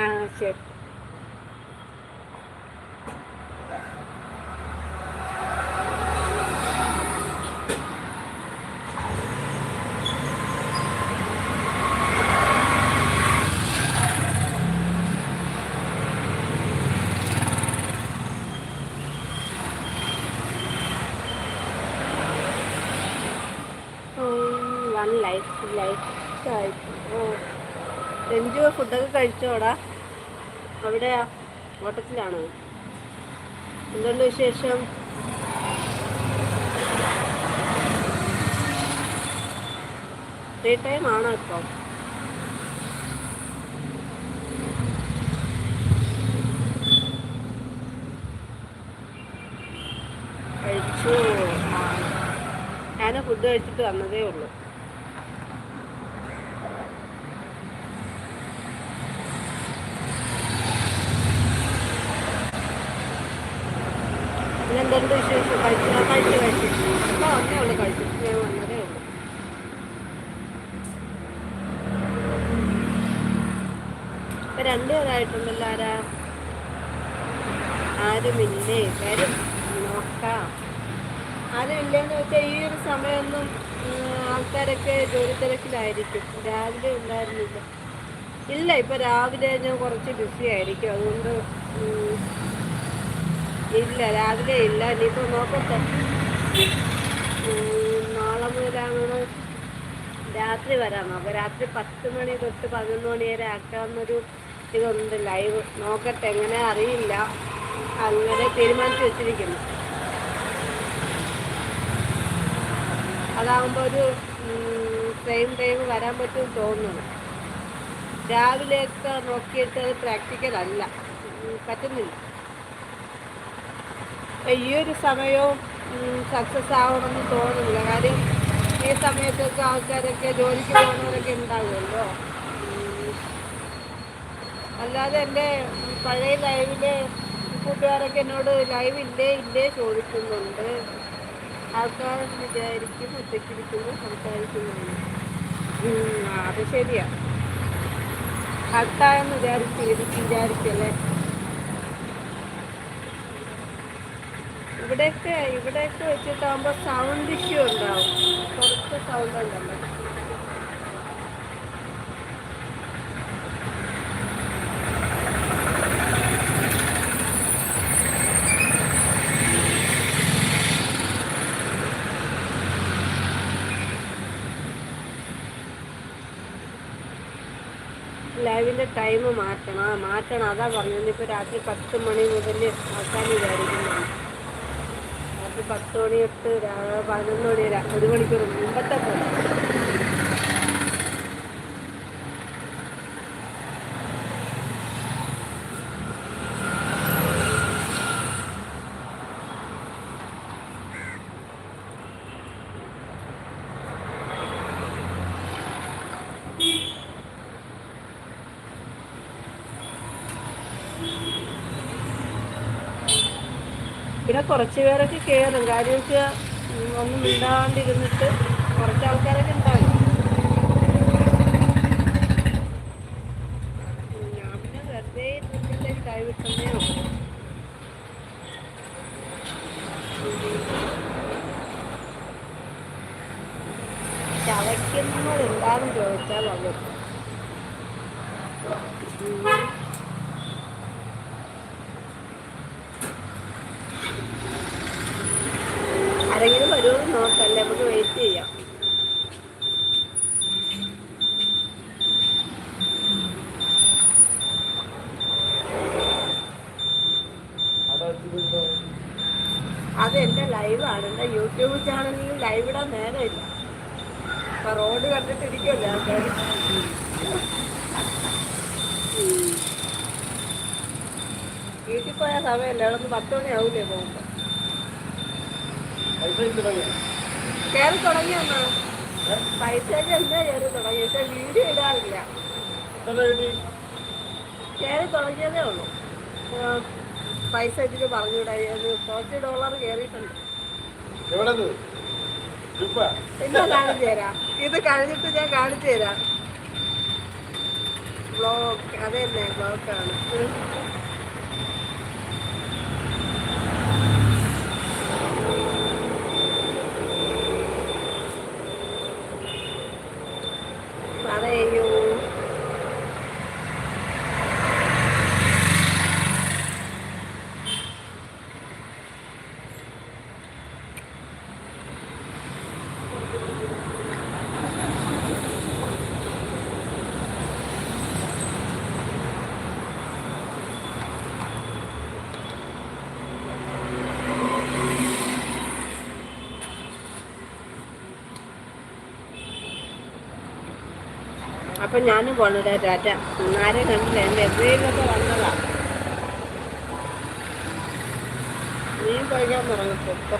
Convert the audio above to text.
ஆ சரி one light, light, light. Oh. Ranju ഫുഡൊക്കെ കഴിച്ചോടാ. അവിടെയാ ഓട്ടത്തിലാണ്? എന്തുണ്ട് വിശേഷം? ഫ്രീ ടൈം ആണോ ഇപ്പം? കഴിച്ചു. ഞാൻ ഫുഡ് കഴിച്ചിട്ട് വന്നതേ ഉള്ളൂ. എന്തുണ്ട് വിശേഷം? കഴിച്ചു? കഴിച്ചു കഴിച്ചു? ഇപ്പം വന്നേ ഉള്ളു കഴിച്ചു. ഞാൻ വന്നതേ ഉള്ളൂ. ഇപ്പം പേരായിട്ടുണ്ടല്ലോ. ആരാ? ആരുമില്ലേ? വരും. നോക്കാം. ആരുമില്ലെന്ന് വെച്ചാൽ ഈ ഒരു സമയമൊന്നും ആൾക്കാരൊക്കെ ജോലി തിരക്കിലായിരിക്കും. രാവിലെ ഉണ്ടായിരുന്നില്ല. ഇല്ല ഇപ്പൊ രാവിലെ ഞാൻ കുറച്ച് ബിസി ആയിരിക്കും. അതുകൊണ്ട് ഇല്ല രാവിലെ ഇല്ല. ഇനിയിപ്പോൾ നോക്കട്ടെ. നാളെ മുതലാണ് രാത്രി വരാം. അപ്പോൾ രാത്രി പത്ത് മണി തൊട്ട് പതിനൊന്ന് മണി വരെ ആക്കാവുന്നൊരു ഇതുണ്ട്. ലൈവ് നോക്കട്ടെ എങ്ങനെ അറിയില്ല. അങ്ങനെ തീരുമാനിച്ചു വെച്ചിരിക്കുന്നു. അതാകുമ്പോൾ ഒരു സെയിം ടൈം വരാൻ പറ്റുമെന്ന് തോന്നുന്നു. രാവിലെയൊക്കെ നോക്കിയിട്ട് അത് പ്രാക്ടിക്കൽ അല്ല. പറ്റുന്നില്ല. ഈ ഒരു സമയവും സക്സസ് ആവണമെന്ന് തോന്നുന്നില്ല. കാര്യം ഈ സമയത്തൊക്കെ ആൾക്കാരൊക്കെ ജോലിക്ക് പോകുന്നവരൊക്കെ ഉണ്ടാവുമല്ലോ. അല്ലാതെ എന്റെ പഴയ ലൈവിലെ കൂട്ടുകാരൊക്കെ എന്നോട് ലൈവ് ഇല്ലേ ഇല്ലേ ചോദിക്കുന്നുണ്ട്. ആൾക്കാർ വിചാരിക്കും ഒറ്റയ്ക്കിരിക്കുന്നു സംസാരിക്കുന്നുണ്ട്. അത് ശരിയാ. കട്ടായെന്ന് വിചാരിച്ച് വിചാരിക്കല്ലേ? ഇവിടെയൊക്കെ ഇവിടെയൊക്കെ വെച്ചിട്ടാകുമ്പോൾ സൗണ്ട് ഇഷ്യൂ ഉണ്ടാവും. കുറച്ച് സൗണ്ട് ഉണ്ടല്ലോ. ലൈവിന്റെ ടൈം മാറ്റണം. മാറ്റണം. അതാ പറഞ്ഞത്. ഇപ്പോൾ രാത്രി പത്ത് മണി മുതൽ ആക്കാൻ വിചാരിക്കുന്നു. പത്ത് മണി തൊട്ട് പതിനൊന്ന് മണി വരെ ഒരു മണിക്കൂർ മുമ്പത്തെ പോലെ. പിന്നെ കുറച്ച് പേരൊക്കെ കയറും കാര്യം വെച്ചാൽ ഒന്നും മിണ്ടാണ്ടിരുന്നിട്ട് കുറച്ച് ആൾക്കാരൊക്കെ ഞാൻ പിന്നെ വെറുതെ ഉള്ളൂ. ചവയ്ക്കുന്നത് എന്താണെന്ന് ചോദിച്ചാൽ അത് എന്റെ യൂട്യൂബ് ചാനലിൽ ലൈവ് ഇടാൻ നേരമില്ല. അപ്പൊ റോഡ് കണ്ടിട്ടിരിക്കുമല്ലോ ആൾക്കാർ വീട്ടിൽ പോയ സമയമല്ല. അവിടെ പത്ത് മണിയാവൂലേ പോകുമ്പോൾ കയറി തുടങ്ങിയെന്നാ പൈസയൊക്കെ എന്താ കയറി തുടങ്ങി പക്ഷെ വീഡിയോ ഇടാറില്ല. കയറി തുടങ്ങിയതേ ഉള്ളൂ. പൈസ ഇതിന് പറഞ്ഞുകൂടാ അത് കുറച്ച് ഡോളർ കയറിയിട്ടുണ്ട്. പിന്നെ കാണിച്ചു തരാം. ഇത് കഴിഞ്ഞിട്ട് ഞാൻ കാണിച്ചു തരാം. ബ്ലോക്ക് അതെന്നെ ബ്ലോക്കാണ്. അപ്പൊ ഞാനും പോണത് ടാറ്റ. ആരെ കണ്ടില്ല എന്റെ എവിടെയൊക്കെ വന്നതാ. നീ പോയിക്കാൻ തുടങ്ങപ്പോ